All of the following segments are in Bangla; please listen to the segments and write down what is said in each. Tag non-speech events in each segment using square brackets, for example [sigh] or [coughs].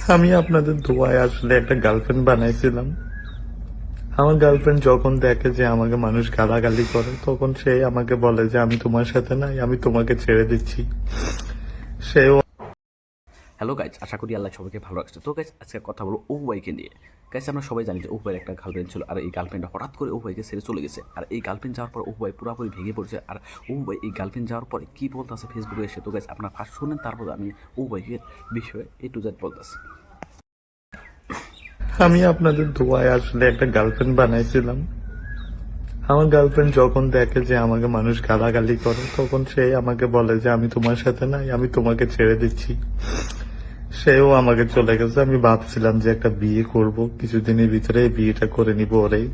আমি আপনাদের দোয়ায় আসলে একটা গার্লফ্রেন্ড বানাইছিলাম। আমার গার্লফ্রেন্ড যখন দেখে যে আমাকে মানুষ গালাগালি করে, তখন সে আমাকে বলে যে, আমি তোমার সাথে নাই, আমি তোমাকে ছেড়ে দিচ্ছি। সেও হ্যালো গাইজ আশা করি আল্লাহ সবাইকে ভালো রাখছে। তো গাইজ আজকে কথা ও বাইকে নিয়ে। গাইজ আমরা সবাই জানি যে ও ভাইয়ের একটা গার্লফ্রেন্ড ছিল আর এই গার্লফ্রেন্ডটা হঠাৎ করে ও ভাইকে ছেড়ে চলে গেছে। আর এই গার্লফ্রেন্ড যাওয়ার পর ভাই পুরোপুরি ভেঙে পড়ছে। আর ভাই এই গার্লফ্রেন্ড যাওয়ার পরে কী বলতেছে ফেসবুকে এসে তো গাইজ আপনার ফার্স্ট শুনেন, তারপর আমি ও ভাইকে বিষয়ে এ টু জেড বলতেছি। আমি আপনাদের দোয়ায় আসলে একটা গার্লফ্রেন্ড বানাইছিলাম। আমার গার্লফ্রেন্ড যখন দেখে যে আমাকে মানুষ গালাগালি করে, তখন সে আমাকে বলে যে, আমি তোমার সাথে নাই, আমি তোমাকে ছেড়ে দিচ্ছি। সেও আমাকে চলে গেছে। আমি ভাবছিলাম যে একটা বিয়ে করব, কিছুদিনের ভিতরে বিয়েটা করে নিব ওরেই।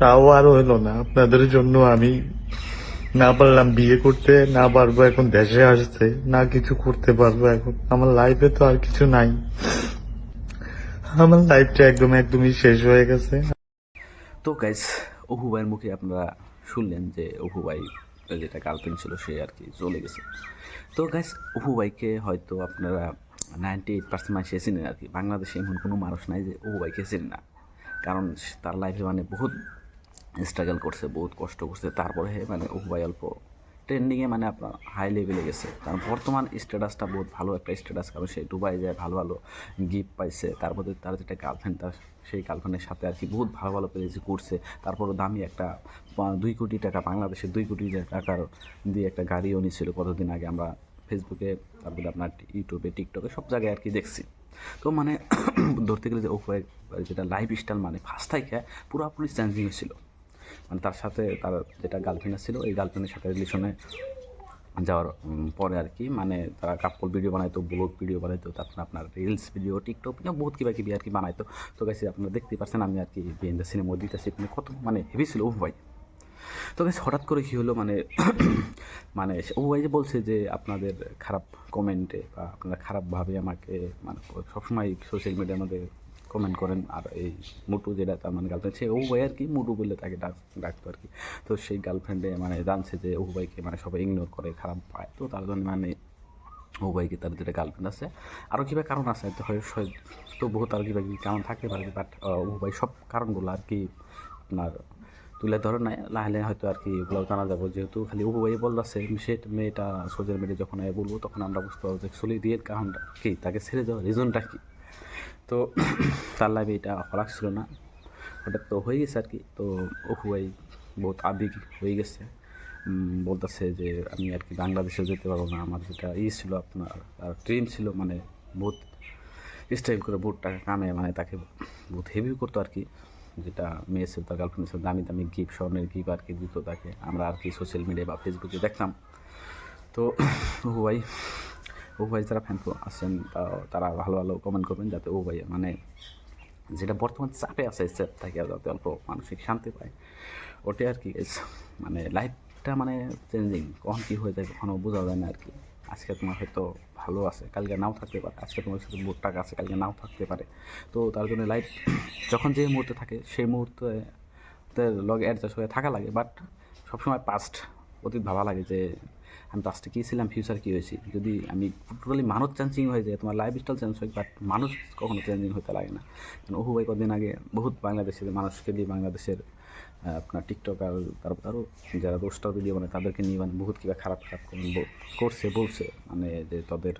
তাও আর হইল না। আপনাদের জন্য আমি না পারলাম বিয়ে করতে, না পারব এখন দেশে আসতে, না কিছু করতে পারব এখন। আমার লাইফে তো আর কিছু নাই। আমার লাইফটা একদম একদমই শেষ হয়ে গেছে। তো গাইজ অহু ভাইয়ের মুখে আপনারা শুনলেন যে অহু ভাই যেটা গার্লফ্রেন্ড ছিল সে আর কি চলে গেছে। তো গাইজ অহু ভাইকে হয়তো আপনারা নাইনটি এইট পার্সেন্ট মানুষ চেনেন আর কি। বাংলাদেশে এমন কোনো মানুষ নাই যে অহু ভাইকে চেনে না। কারণ তার লাইফে মানে বহুত স্ট্রাগল করছে, বহুত কষ্ট করছে। তারপরে মানে অহু ভাই অল্প। ট্রেন্ডিংয়ে মানে আপনার হাই লেভেলে গেছে। কারণ বর্তমান স্ট্যাটাসটা বহুত ভালো একটা স্ট্যাটাস কারণ সে দুবাই যায়, ভালো ভালো গিফট পাইছে। তারপরে তার যেটা গার্লফ্রেন্ড তার সেই গার্লফ্রেন্ডের সাথে আর কি বহুত ভালো ভালো পেয়েছে করছে। তারপরে দামি একটা দুই কোটি টাকা বাংলাদেশের দুই কোটি টাকার দিয়ে একটা গাড়িও নিয়েছিল কতদিন আগে আমরা ফেসবুকে, তারপরে আপনার ইউটিউবে, টিকটকে সব জায়গায় আর কি দেখছি। তো মানে [coughs] ধরতে গেলে যে ওপরে যেটা লাইফ স্টাইল মানে ফার্স্ট থেকে পুরোপুরি চেঞ্জিং ছিল। মানে তার সাথে তার যেটা গার্লফ্রেন্ড ছিল, এই গার্লফ্রেন্ডের সাথে রিলেশনে যাওয়ার পরে আর কি মানে তারা কাপল ভিডিও বানাইতো ব্লগ ভিডিও বানাইতো, তারপরে আপনার রিলস ভিডিও টিকটক ভিডিও বহুত কিবা কিবি আর কি বানাইতো। তো গেছে আপনারা দেখতেই পাচ্ছেন আমি আর কি বিএন দ্য সিনেমা দিতেছি। মানে কত মানে হেভি ছিল ও ভাই। তো গেছে হঠাৎ করে কী হলো? মানে মানে ও ভাই যে বলছে যে আপনাদের খারাপ কমেন্টে বা আপনারা খারাপভাবে আমাকে মানে সবসময় সোশ্যাল মিডিয়ার মধ্যে কমেন্ট করেন আর এই মুটু যেটা তার মানে গার্লফ্রেন্ড সে ও ভাই আর কি মুটু বলে তাকে ডাক, ডাকতো আর কি। তো সেই গার্লফ্রেন্ডে মানে জানছে যে ও ভাইকে মানে সবাই ইগনোর করে, খারাপ পায়। তো তার জন্য মানে ও ভাইকে তার যেটা গার্লফ্রেন্ড আছে আরও কিবা কারণ আছে তো তো বহুত আর কিবা কিবি কারণ থাকতে পারে বাট ও ভাই সব কারণগুলো আর কি আপনার তুলে ধরে নাই লাহলে হয়তো আর কি ওগুলো জানা যাব। যেহেতু খালি ও ভাই বলতেছে সে মেয়েটা সোশ্যাল মিডিয়া যখন বলব, তখন আমরা বুঝতে পারব যে অ্যাকচুয়ালি রিয়েল কারণটা কি, তাকে ছেড়ে যাওয়ার রিজনটা কি। তো [clears throat] তার লাইফে এটা হলাক ছিল না। ওটা তো হয়ে গেছে আর কি। তো ওহু ভাই বহুত আবেগ হয়ে গেছে। বলতেছে যে আমি আর কি বাংলাদেশে যেতে পারব না। আমার যেটা ই ছিল আপনার, আর ড্রিম ছিল মানে বহুত স্টাইল করে টাকা কামে মানে তাকে বহুত হেভি করতো আর কি। যেটা মেয়ে ছিল তার গার্লফ্রেন্ড ছিল দামি দামি গিফট স্বর্ণের গিফট আর কি দিত তাকে। আমরা আর কি সোশ্যাল মিডিয়া বা ফেসবুকে দেখতাম। তো [coughs] ও ভাই ও ভাই যারা ফ্যান আছেন তারা ভালো ভালো কমেন্ট করবেন যাতে ও ভাই মানে যেটা বর্তমান চাপে আছে চাপ থাকে যাতে অল্প মানসিক শান্তি পায়, ওটাই আর কি। মানে লাইফটা মানে চেঞ্জিং কখন কী হয়ে যায় কখনো বোঝা যায় না আর কি। আজকে তোমার হয়তো ভালো আছে, কালকে নাও থাকতে পারে। আজকে তোমার সাথে বহুত টাকা আছে, কালকে নাও থাকতে পারে। তো তার জন্য লাইফ যখন যে মুহূর্তে থাকে, সেই মুহূর্তে লগে অ্যাডজাস্ট হয়ে থাকা লাগে। বাট সবসময় পাস্ট অতীত ভাবা লাগে যে, আমি পাস্টে কী ছিলাম ফিউচার কী হয়েছি? যদি আমি টোটালি মানুষ চেঞ্জিং হয়ে যায়, তোমার লাইফ স্টাইল চেঞ্জ হয় বাট মানুষ কখনো চেঞ্জিং হতে লাগে না। কারণ ওহু ভাই কদিন আগে বহুত বাংলাদেশের মানুষকে দিয়ে বাংলাদেশের আপনার টিকটক আর তারপর আরও যারা রোস্টার ভিডিও বানায় তাদেরকে নিয়ে মানে বহুত কিবা খারাপ খারাপ করছে, বলছে। মানে যে তাদের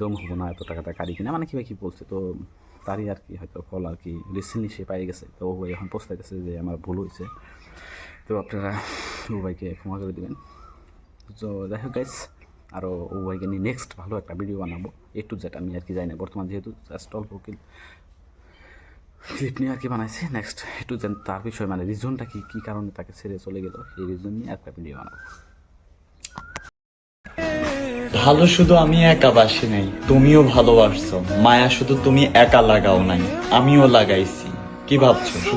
দম হব না, এত টাকাটা কারি কিনা। মানে কিবা কী বলছে, তো তারই আর কি হয়তো ফল আর কি রিসেন্টলি সে পাই গেছে। তো ও এখন পস্তাইতেছে যে আমার ভুল হয়েছে তো আপনারা ও ভাইকে ক্ষমা করে দেবেন। তো যাই হোক গাইস আরও ও ভাইকে নিয়ে নেক্সট ভালো একটা ভিডিও বানাবো। এ টু জেড আমি আর কি জানি না। বর্তমান যেহেতু জাস্ট অল্প ক্লিপ নিয়ে আর কি বানাইছি? নেক্সট একটু দেন তার বিষয় মানে রিজনটা কি, কী কারণে তাকে ছেড়ে চলে গেল? এই রিজন নিয়ে একটা ভিডিও বানাবো। ভালো শুধু আমি একা বাসি নাই, তুমিও ভালোবাসছো। মায়া শুধু তুমি একা লাগাও নাই, আমিও লাগাইছি। কি ভাবছ? শুধু